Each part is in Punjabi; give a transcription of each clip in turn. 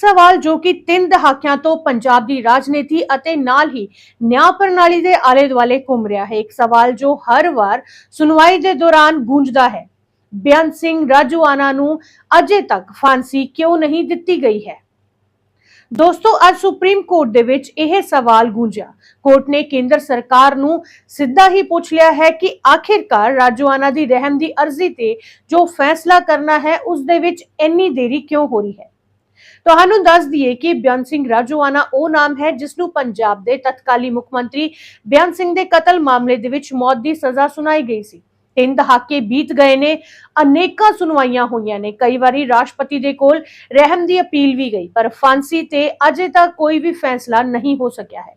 ਸਵਾਲ ਜੋ ਕਿ ਤਿੰਨ ਦਹਾਕਿਆਂ ਤੋਂ ਪੰਜਾਬ ਦੀ ਰਾਜਨੀਤੀ ਅਤੇ ਨਾਲ ਹੀ ਨਿਆਂ ਪ੍ਰਣਾਲੀ ਦੇ ਆਲੇ ਦੁਆਲੇ ਘੁੰਮ ਰਿਹਾ ਹੈ। ਇੱਕ ਸਵਾਲ ਜੋ ਹਰ ਵਾਰ ਸੁਣਵਾਈ ਦੇ ਦੌਰਾਨ ਗੂੰਜਦਾ ਹੈ। ਬੇਅੰਤ ਸਿੰਘ ਰਾਜੂਆਣਾ ਨੂੰ ਅਜੇ ਤੱਕ ਫਾਂਸੀ ਕਿਉਂ ਨਹੀਂ ਦਿੱਤੀ ਗਈ ਹੈ? ਦੋਸਤੋ, ਅੱਜ ਸੁਪਰੀਮ ਕੋਰਟ ਦੇ ਵਿੱਚ ਇਹ ਸਵਾਲ ਗੂੰਜਿਆ। ਕੋਰਟ ਨੇ ਕੇਂਦਰ ਸਰਕਾਰ ਨੂੰ ਸਿੱਧਾ ਹੀ ਪੁੱਛ ਲਿਆ ਹੈ ਕਿ ਆਖਿਰਕਾਰ ਰਾਜੂਆਣਾ ਦੀ ਰਹਿਮ ਦੀ ਅਰਜ਼ੀ ਤੇ ਜੋ ਫੈਸਲਾ ਕਰਨਾ ਹੈ, ਉਸ ਦੇ ਵਿੱਚ ਇੰਨੀ ਦੇਰੀ ਕਿਉਂ ਹੋ ਰਹੀ ਹੈ? ਤੁਹਾਨੂੰ ਦੱਸ ਦਈਏ ਕਿ ਬਿਆਨ ਸਿੰਘ ਰਾਜੂਆਣਾ, ਉਹ ਨਾਮ ਹੈ ਜਿਸ ਨੂੰ ਪੰਜਾਬ ਦੇ ਤਤਕਾਲੀ ਮੁੱਖ ਮੰਤਰੀ ਬਿਆਨ ਸਿੰਘ ਦੇ ਕਤਲ ਮਾਮਲੇ ਦੇ ਵਿੱਚ ਮੌਤ ਦੀ ਸਜ਼ਾ ਸੁਣਾਈ ਗਈ ਸੀ। ਤਿੰਨ ਦਹਾਕੇ ਬੀਤ ਗਏ ਨੇ, ਅਨੇਕਾਂ ਸੁਣਵਾਈਆਂ ਹੋਈਆਂ ਨੇ। ਕਈ ਵਾਰੀ ਰਾਸ਼ਟਰਪਤੀ ਦੇ ਕੋਲ ਰਹਿਮ ਦੀ ਅਪੀਲ ਵੀ ਗਈ, ਪਰ ਫਾਂਸੀ ਤੇ ਅਜੇ ਤੱਕ ਕੋਈ ਵੀ ਫੈਸਲਾ ਨਹੀਂ ਹੋ ਸਕਿਆ ਹੈ।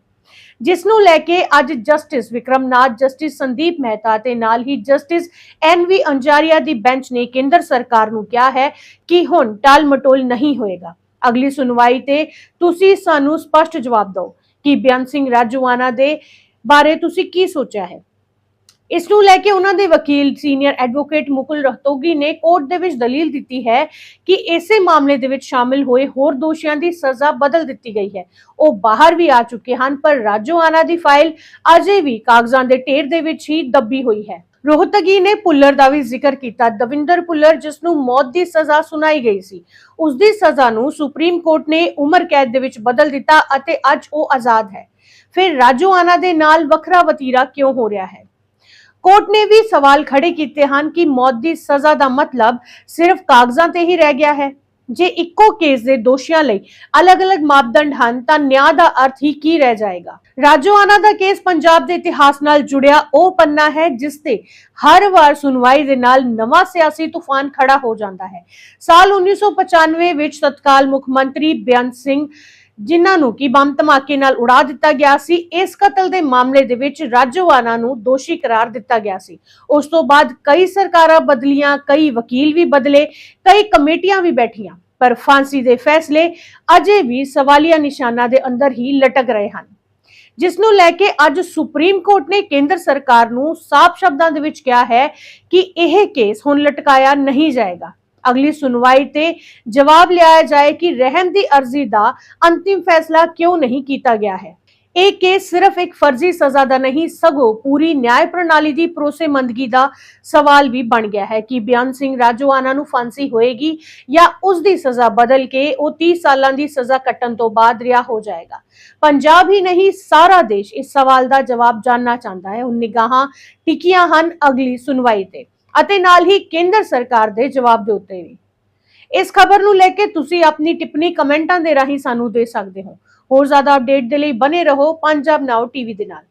ਜਿਸ ਨੂੰ ਲੈ ਕੇ ਅੱਜ ਜਸਟਿਸ ਵਿਕਰਮਨਾਥ, ਜਸਟਿਸ ਸੰਦੀਪ ਮਹਿਤਾ ਤੇ ਨਾਲ ਹੀ ਜਸਟਿਸ ਐਨ ਵੀ ਅੰਜਾਰੀਆ ਦੀ ਬੈਂਚ ਨੇ ਕੇਂਦਰ ਸਰਕਾਰ ਨੂੰ ਕਿਹਾ ਹੈ ਕਿ ਹੁਣ ਟਾਲ ਮਟੋਲ ਨਹੀਂ ਹੋਏਗਾ। ਅਗਲੀ ਸੁਣਵਾਈ ਤੇ ਤੁਸੀਂ ਸਾਨੂੰ ਸਪਸ਼ਟ ਜਵਾਬ ਦਿਓ ਕਿ ਬਿਆਨ ਸਿੰਘ ਰਾਜੂਆਣਾ ਦੇ ਬਾਰੇ ਤੁਸੀਂ ਕੀ ਸੋਚਿਆ ਹੈ? ਇਸ ਨੂੰ ਲੈ ਕੇ ਉਹਨਾਂ ਦੇ ਵਕੀਲ ਸੀਨੀਅਰ ਐਡਵੋਕੇਟ ਮੁਕੁਲ ਰਹਤੋਗੀ ਨੇ ਕੋਰਟ ਦੇ ਵਿੱਚ ਦਲੀਲ ਦਿੱਤੀ ਹੈ ਕਿ ਇਸੇ ਮਾਮਲੇ ਦੇ ਵਿੱਚ ਸ਼ਾਮਿਲ ਹੋਏ ਹੋਰ ਦੋਸ਼ੀਆਂ ਦੀ ਸਜ਼ਾ ਬਦਲ ਦਿੱਤੀ ਗਈ ਹੈ। ਉਹ ਬਾਹਰ ਵੀ ਆ ਚੁੱਕੇ ਹਨ, ਪਰ ਰਾਜੋਆਣਾ ਦੀ ਫਾਈਲ ਅਜੇ ਵੀ ਕਾਗਜ਼ਾਂ ਦੇ ਢੇਰ ਦੇ ਵਿੱਚ ਹੀ ਦੱਬੀ ਹੋਈ ਹੈ। ਰੋਹਤਗੀ ਨੇ ਪੁੱਲਰ ਦਾ ਵੀ ਜ਼ਿਕਰ ਕੀਤਾ। ਦਵਿੰਦਰ ਪੁੱਲਰ ਜਿਸ ਨੂੰ ਮੌਤ ਦੀ ਸਜ਼ਾ ਸੁਣਾਈ ਗਈ ਸੀ, ਉਸ ਦੀ ਸਜ਼ਾ ਨੂੰ ਸੁਪਰੀਮ ਕੋਰਟ ਨੇ ਉਮਰ ਕੈਦ ਦੇ ਵਿੱਚ ਬਦਲ ਦਿੱਤਾ ਅਤੇ ਅੱਜ ਉਹ ਆਜ਼ਾਦ ਹੈ। ਫਿਰ ਰਾਜੋਆਣਾ ਦੇ ਨਾਲ ਵੱਖਰਾ ਵਤੀਰਾ ਕਿਉਂ ਹੋ ਰਿਹਾ ਹੈ? ਕੋਰਟ ਨੇ ਵੀ ਸਵਾਲ ਖੜੇ ਕੀਤੇ ਹਨ ਕਿ ਮੌਤ ਦੀ ਸਜ਼ਾ ਦਾ ਮਤਲਬ ਸਿਰਫ ਕਾਗਜ਼ਾਂ ਤੇ ਹੀ ਰਹਿ ਗਿਆ ਹੈ। ਜੇ ਇੱਕੋ ਕੇਸ ਦੇ ਦੋਸ਼ੀਆਂ ਲਈ ਅਲੱਗ-ਅਲੱਗ ਮਾਪਦੰਡ ਹਨ, ਤਾਂ ਨਿਆਂ ਦਾ ਅਰਥ ਹੀ ਕੀ ਰਹਿ ਜਾਏਗਾ? ਰਾਜੋਆਣਾ ਦਾ ਕੇਸ ਪੰਜਾਬ ਦੇ ਇਤਿਹਾਸ ਨਾਲ ਜੁੜਿਆ ਉਹ ਪੰਨਾ ਹੈ ਜਿਸ ਤੇ ਹਰ ਵਾਰ ਸੁਣਵਾਈ ਦੇ ਨਾਲ ਨਵਾਂ ਸਿਆਸੀ ਤੂਫਾਨ ਖੜਾ ਹੋ ਜਾਂਦਾ ਹੈ। ਸਾਲ 1995 ਵਿੱਚ ਤਤਕਾਲ ਮੁੱਖ ਮੰਤਰੀ ਬੇਅੰਤ ਸਿੰਘ ਜਿਨ੍ਹਾਂ ਨੂੰ ਕੀ ਬੰਬ ਧਮਾਕੇ ਨਾਲ ਉਡਾ ਦਿੱਤਾ ਗਿਆ ਸੀ, ਇਸ ਕਤਲ ਦੇ ਮਾਮਲੇ ਦੇ ਵਿੱਚ ਰਾਜੋਆਣਾ ਨੂੰ ਦੋਸ਼ੀ ਕਰਾਰ ਦਿੱਤਾ ਗਿਆ ਸੀ। ਉਸ ਤੋਂ ਬਾਅਦ ਕਈ ਸਰਕਾਰਾਂ ਬਦਲੀਆਂ, ਕਈ ਵਕੀਲ ਵੀ ਬਦਲੇ, ਕਈ ਕਮੇਟੀਆਂ ਵੀ ਬੈਠੀਆਂ, ਪਰ ਫਾਂਸੀ ਦੇ ਫੈਸਲੇ ਅਜੇ ਵੀ ਸਵਾਲੀਆ ਨਿਸ਼ਾਨਾਂ ਦੇ ਅੰਦਰ ਹੀ ਲਟਕ ਰਹੇ ਹਨ। ਜਿਸ ਨੂੰ ਲੈ ਕੇ ਅੱਜ ਸੁਪਰੀਮ ਕੋਰਟ ਨੇ ਕੇਂਦਰ ਸਰਕਾਰ ਨੂੰ ਸਾਫ਼ ਸ਼ਬਦਾਂ ਦੇ ਵਿੱਚ ਕਿਹਾ ਹੈ ਕਿ ਇਹ ਕੇਸ ਹੁਣ ਲਟਕਾਇਆ ਨਹੀਂ ਜਾਏਗਾ। ਅਗਲੀ ਸੁਣਵਾਈ ਤੇ ਜਵਾਬ ਲਿਆਇਆ ਜਾਏ ਕਿ ਰਹਿਮ ਦੀ ਅਰਜ਼ੀ ਦਾ ਅੰਤਿਮ ਫੈਸਲਾ ਕਿਉਂ ਨਹੀਂ ਕੀਤਾ ਗਿਆ ਹੈ। ਇਹ ਕੇਸ ਸਿਰਫ ਇੱਕ ਫਰਜ਼ੀ ਸਜ਼ਾ ਦਾ ਨਹੀਂ, ਸਗੋਂ ਪੂਰੀ ਨਿਆਂ ਪ੍ਰਣਾਲੀ ਦੀ ਭਰੋਸੇਮੰਦਗੀ ਦਾ ਸਵਾਲ ਵੀ ਬਣ ਗਿਆ ਹੈ ਕਿ ਬਿਆਨ ਸਿੰਘ ਰਾਜੋਆਣਾ ਨੂੰ ਫਾਂਸੀ ਹੋਏਗੀ ਜਾਂ ਉਸ ਦੀ ਸਜ਼ਾ ਬਦਲ ਕੇ ਉਹ 30 ਸਾਲਾਂ ਦੀ ਸਜ਼ਾ ਕੱਟਣ ਤੋਂ ਬਾਅਦ ਰਿਹਾ ਹੋ ਜਾਏਗਾ। ਪੰਜਾਬ ਹੀ ਨਹੀਂ, ਸਾਰਾ ਦੇਸ਼ ਇਸ ਸਵਾਲ ਦਾ ਜਵਾਬ ਜਾਨਣਾ ਚਾਹੁੰਦਾ ਹੈ। ਹੁਣ ਨਿਗਾਹਾਂ ਟਿਕੀਆਂ ਹਨ ਅਗਲੀ ਸੁਣਵਾਈ ਤੇ। ਅਤੇ ਨਾਲ ਹੀ ਕੇਂਦਰ ਸਰਕਾਰ ਦੇ ਜਵਾਬ ਦੇ ਉੱਤੇ ਵੀ। ਇਸ ਖਬਰ ਨੂੰ ਲੈ ਕੇ ਤੁਸੀਂ ਆਪਣੀ ਟਿੱਪਣੀ ਕਮੈਂਟਾਂ ਦੇ ਰਾਹੀਂ ਸਾਨੂੰ ਦੇ ਸਕਦੇ ਹੋ। ਹੋਰ ਜ਼ਿਆਦਾ ਅਪਡੇਟ ਦੇ ਲਈ ਬਨੇ ਰਹੋ ਪੰਜਾਬ ਨਾਓ ਟੀਵੀ ਦੇ ਨਾਲ।